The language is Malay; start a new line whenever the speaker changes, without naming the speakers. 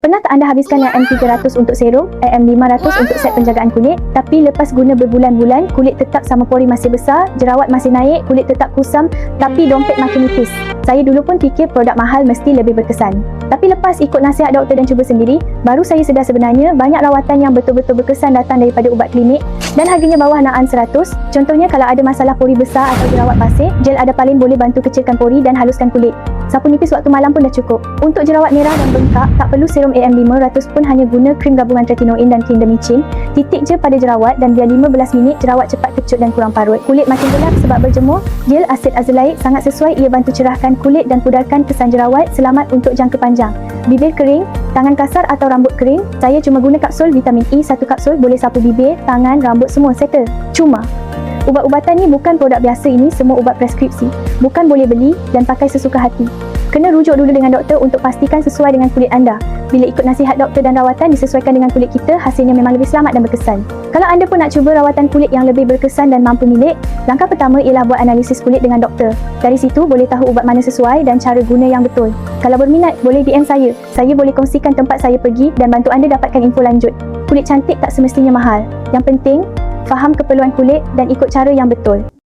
Pernah tak anda habiskan AM300 untuk serum, AM500 untuk set penjagaan kulit, tapi lepas guna berbulan-bulan, kulit tetap sama pori masih besar, jerawat masih naik, kulit tetap kusam, tapi dompet makin nipis. Saya dulu pun fikir produk mahal mesti lebih berkesan. Tapi lepas ikut nasihat doktor dan cuba sendiri, baru saya sedar sebenarnya banyak rawatan yang betul-betul berkesan datang daripada ubat klinik dan harganya bawah naan 100. Contohnya kalau ada masalah pori besar atau jerawat pasir, gel Adapalene boleh bantu kecilkan pori dan haluskan kulit. Sapu nipis waktu malam pun dah cukup. Untuk jerawat merah dan bengkak, tak perlu serum AM500 pun hanya guna krim gabungan tretinoin dan clindamycin. Titik je pada jerawat dan biar 15 minit jerawat cepat kecut dan kurang parut. Kulit makin gelap sebab berjemur, gel asid azelaic sangat sesuai ia bantu cerahkan kulit dan pudarkan kesan jerawat selamat untuk jangka panjang. Bibir kering, tangan kasar atau rambut kering, saya cuma guna kapsul vitamin E satu kapsul boleh sapu bibir, tangan, rambut semua settle. Cuma Ubat-ubatan ni bukan produk biasa ini semua ubat preskripsi. Bukan boleh beli dan pakai sesuka hati. Kena rujuk dulu dengan doktor untuk pastikan sesuai dengan kulit anda. Bila ikut nasihat doktor dan rawatan disesuaikan dengan kulit kita, hasilnya memang lebih selamat dan berkesan. Kalau anda pun nak cuba rawatan kulit yang lebih berkesan dan mampu milik, langkah pertama ialah buat analisis kulit dengan doktor. Dari situ boleh tahu ubat mana sesuai dan cara guna yang betul. Kalau berminat, boleh DM saya. Saya boleh kongsikan tempat saya pergi dan bantu anda dapatkan info lanjut. Kulit cantik tak semestinya mahal. Yang penting, faham keperluan kulit dan ikut cara yang betul.